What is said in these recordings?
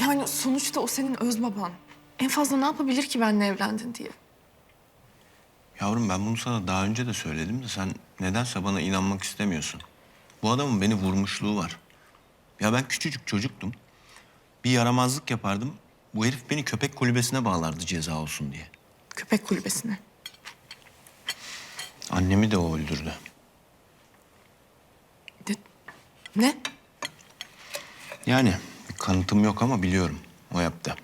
Yani sonuçta o senin öz baban. En fazla ne yapabilir ki benimle evlendin diye. Yavrum ben bunu sana daha önce de söyledim de sen nedense bana inanmak istemiyorsun. Bu adamın beni vurmuşluğu var. Ya ben küçücük çocuktum. Bir yaramazlık yapardım. Bu herif beni köpek kulübesine bağlardı ceza olsun diye. Köpek kulübesine. Annemi de o öldürdü. De- ne? Yani kanıtım yok ama biliyorum. O yaptı.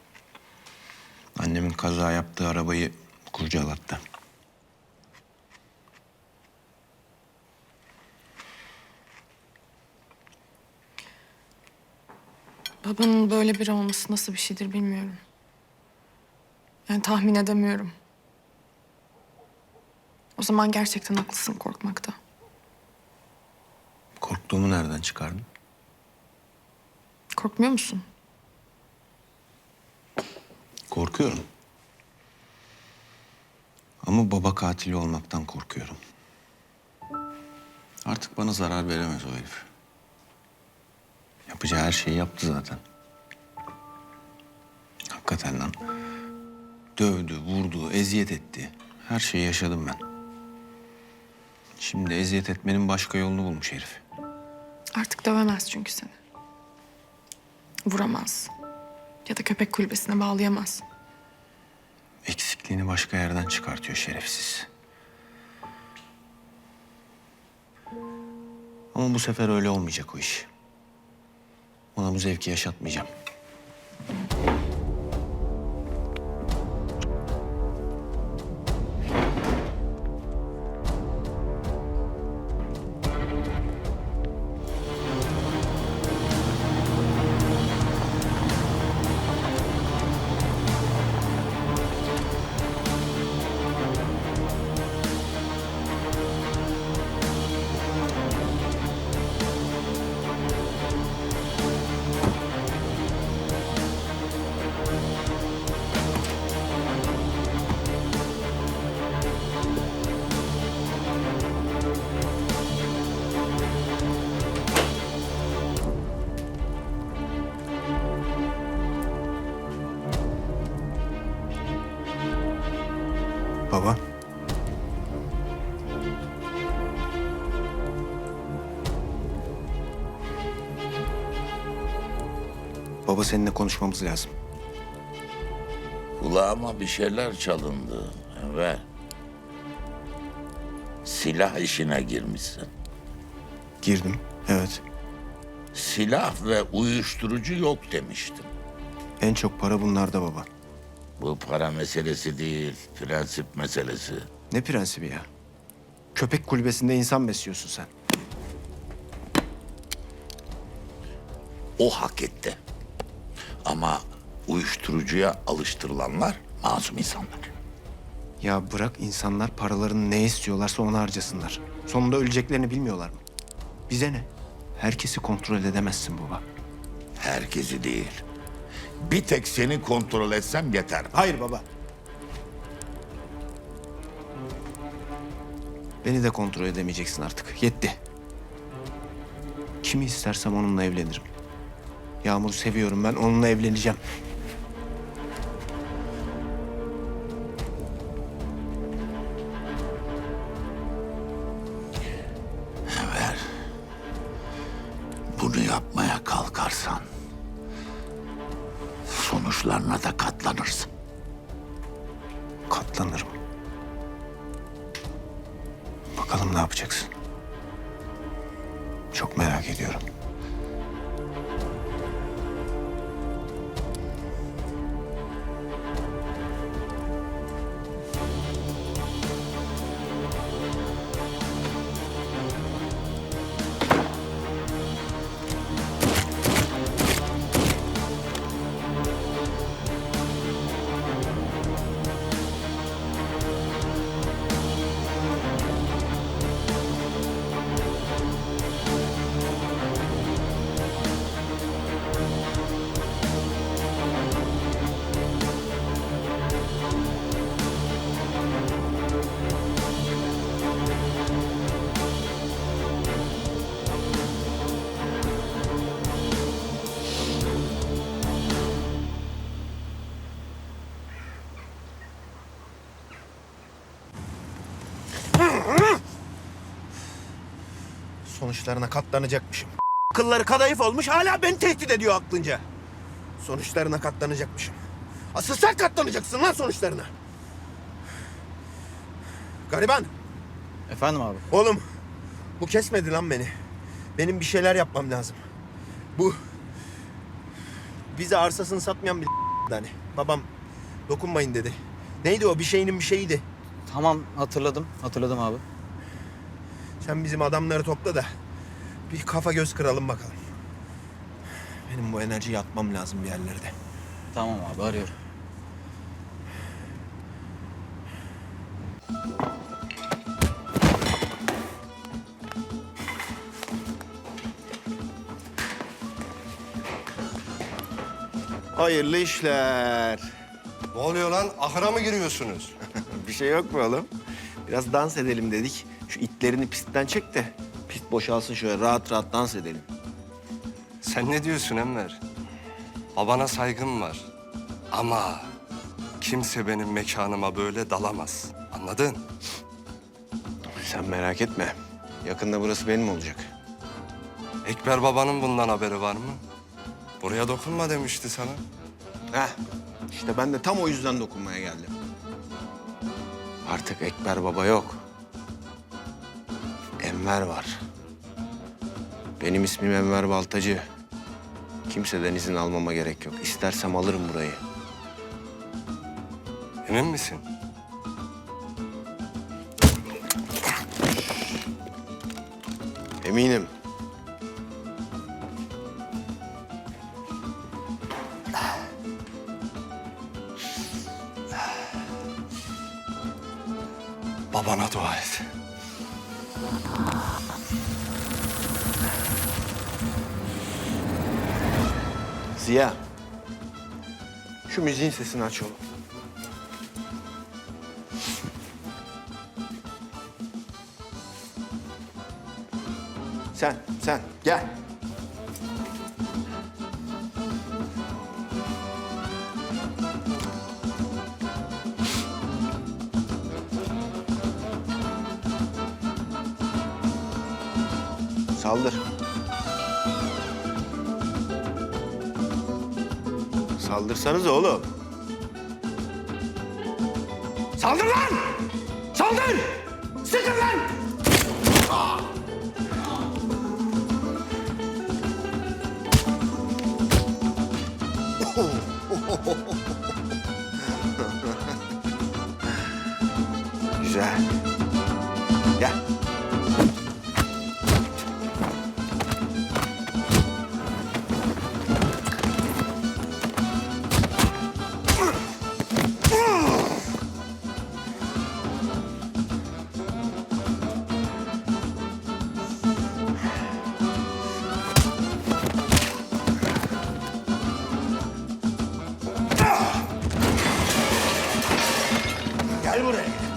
Annemin kaza yaptığı arabayı kurcalattı. Babanın böyle biri olması nasıl bir şeydir bilmiyorum. Yani tahmin edemiyorum. O zaman gerçekten haklısın korkmakta. Korktuğumu nereden çıkardın? Korkmuyor musun? Korkuyorum. Ama baba katili olmaktan korkuyorum. Artık bana zarar veremez o herif. Yapacağı her şeyi yaptı zaten. Hakikaten lan. Dövdü, vurdu, eziyet etti. Her şeyi yaşadım ben. Şimdi eziyet etmenin başka yolunu bulmuş herif. Artık dövemez çünkü seni. Vuramaz. Ya da köpek kulübesine bağlayamaz. Eksikliğini başka yerden çıkartıyor şerefsiz. Ama bu sefer öyle olmayacak o iş. Ona bu zevki yaşatmayacağım. Baba seninle konuşmamız lazım. Kulağıma bir şeyler çalındı. Evet. Silah işine girmişsin. Girdim. Evet. Silah ve uyuşturucu yok demiştim. En çok para bunlarda baba. Bu para meselesi değil, prensip meselesi. Ne prensibi ya? Köpek kulübesinde insan besliyorsun sen. O hak etti. Ama uyuşturucuya alıştırılanlar masum insanlar. Ya bırak insanlar paralarını ne istiyorlarsa onu harcasınlar. Sonunda öleceklerini bilmiyorlar mı? Bize ne? Herkesi kontrol edemezsin baba. Herkesi değil. Bir tek seni kontrol etsem yeter. Hayır baba. Beni de kontrol edemeyeceksin artık. Yetti. Kimi istersem onunla evlenirim. Yağmur'u seviyorum ben. Onunla evleneceğim. Eğer bunu yapmaya kalkarsan sonuçlarına da katlanırsın. Katlanırım. Bakalım ne yapacaksın? Çok merak ediyorum. Sonuçlarına katlanacakmışım. Kılları kadayıf olmuş hala beni tehdit ediyor aklınca. Sonuçlarına katlanacakmışım. Asıl sen katlanacaksın lan sonuçlarına. Gariban. Efendim abi? Oğlum bu kesmedi lan beni. Benim bir şeyler yapmam lazım. Bu bize arsasını satmayan bir hani. Babam dokunmayın dedi. Neydi o bir şeyinin bir şeyiydi. Tamam hatırladım. Hatırladım abi. Sen bizim adamları topla da bir kafa göz kıralım bakalım. Benim bu enerjiyi atmam lazım bir yerlerde. Tamam abi arıyorum. Hayırlı işler. Ne oluyor lan? Ahıra mı giriyorsunuz? Bir şey yok mu oğlum? Biraz dans edelim dedik. Şu itlerini pistten çek de pist boşalsın şöyle rahat rahat dans edelim. Sen ne diyorsun Enver? Babana saygım var. Ama kimse benim mekanıma böyle dalamaz. Anladın? Sen merak etme. Yakında burası benim olacak. Ekber babanın bundan haberi var mı? Buraya dokunma demişti sana. Heh, işte ben de tam o yüzden dokunmaya geldim. Artık Ekber Baba yok. Enver var. Benim ismim Enver Baltacı. Kimseden izin almama gerek yok. İstersem alırım burayı. Emin misin? Eminim. Babana dua et. Ziya. Şu müziğin sesini aç oğlum. Sen, sen gel. Saldır. Saldırsanız oğlum. Saldır lan! Saldır! Sıkın lan! Güzel. Gel. Gel buraya. Gel.